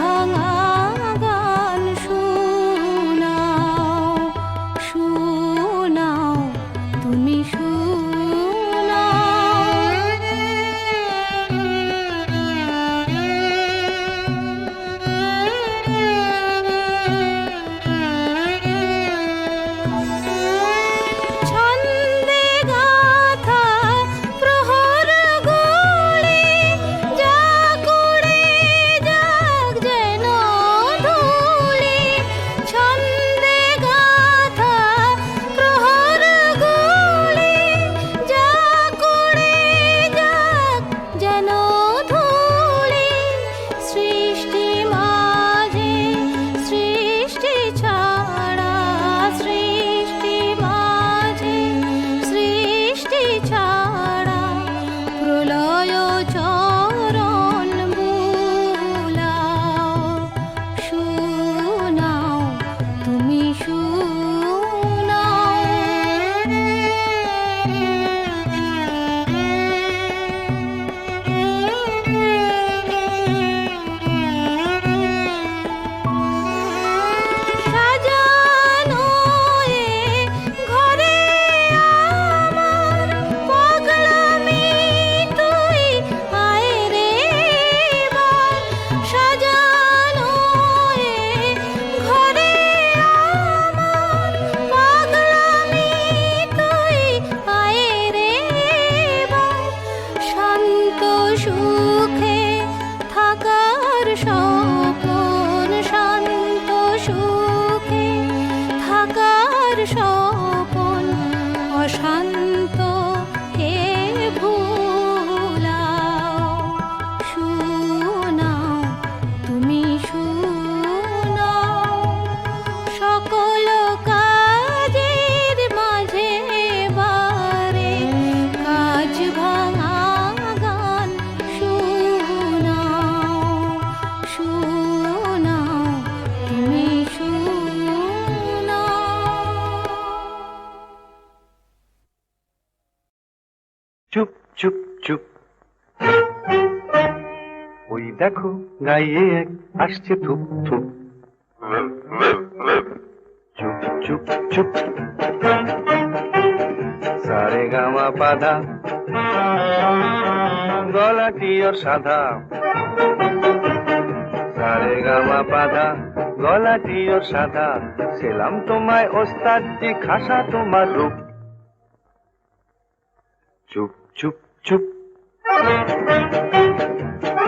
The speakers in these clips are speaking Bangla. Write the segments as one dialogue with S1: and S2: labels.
S1: ভাঙা
S2: ওই দেখো গায়ে এক আসছে থুপ থুপ চুপ চুপ চুপ। সারে গামা পাধা গলাটি ওর সাদা। সারে গামা পাধা গলাটি ওর সাদা। সেলাম তোমায় খাসা তোমার রূপ। চুপ চুপ চুপ।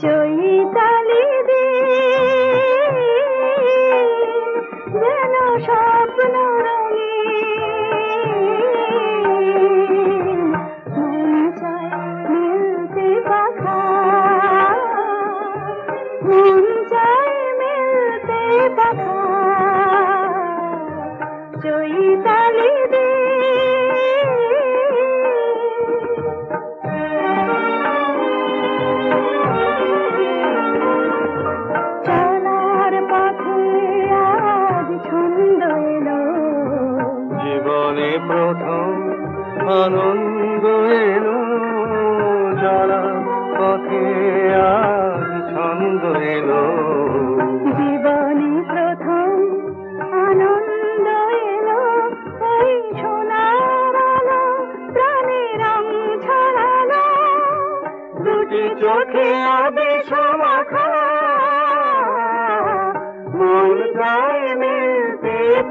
S3: চৈতালি দে যেন স্বপ্ন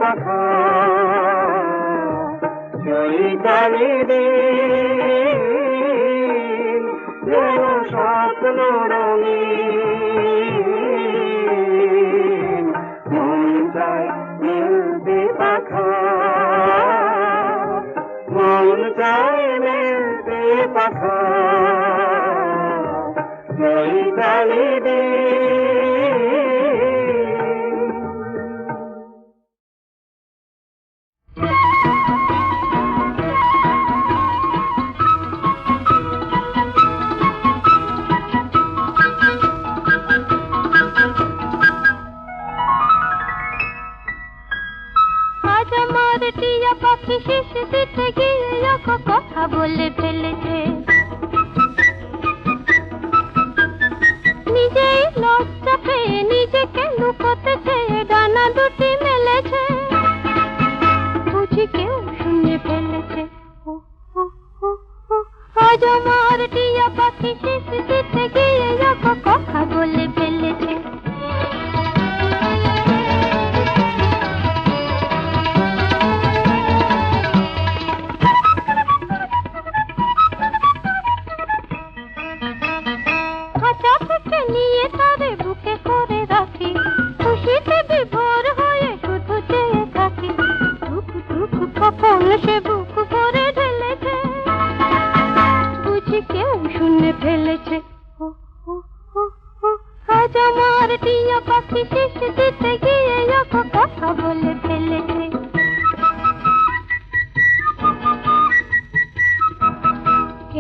S3: কথা চৈতালি দেব আজ
S1: আমার টিয়া পাখি শেষ দিতে গিয়ে কথা বলে। শুনে ফেলেছে। আজ আমার টিয়া পাখি শিশ দিতে গিয়ে কথা বলে ফেলেছে।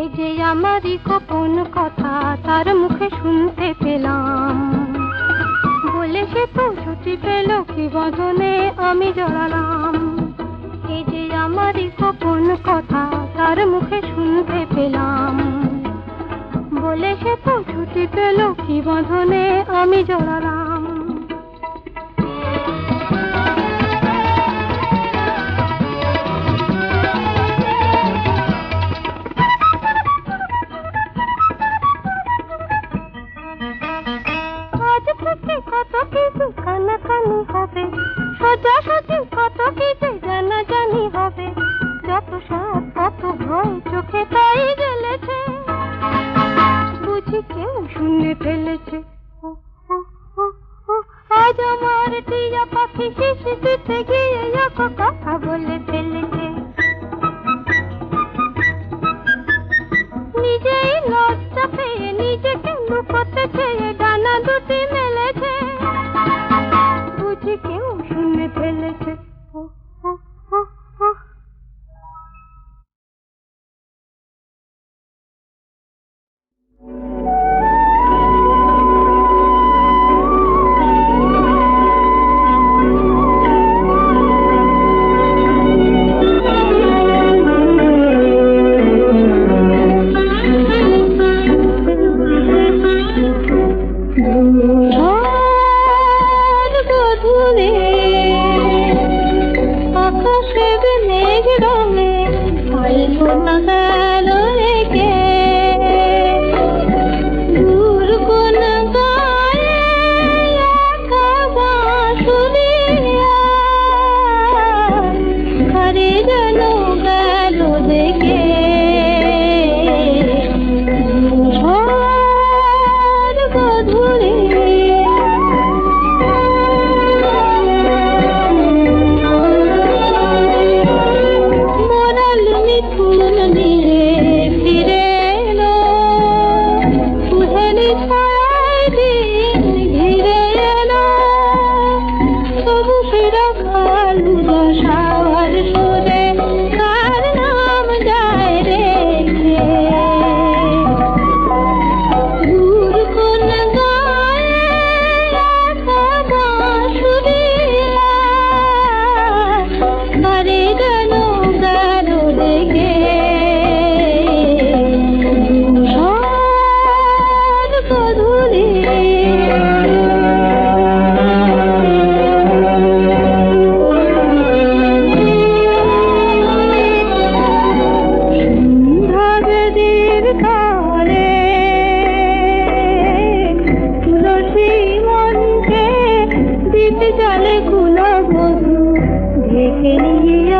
S1: এ যে আমারই গোপন কথা তার মুখে শুনতে পেলাম। বলে সে তো ছুটি পেল কি বদনে আমি জড়ালাম। এ যে আমারই গোপন কথা তার মুখে শুনতে পেলাম। বলে সে তো ছুটি পেল কি আমি জড়ালাম। কত কিছু কত কিছু জানাজানি হবে, যত সাপ কত ভয় চোখে তাই ফেলেছে আজ আমার টিয়া পাখি শিশি দিতে গিয়ে প্রদীপ জালে গুলা বধু ঢেকে নিয়ে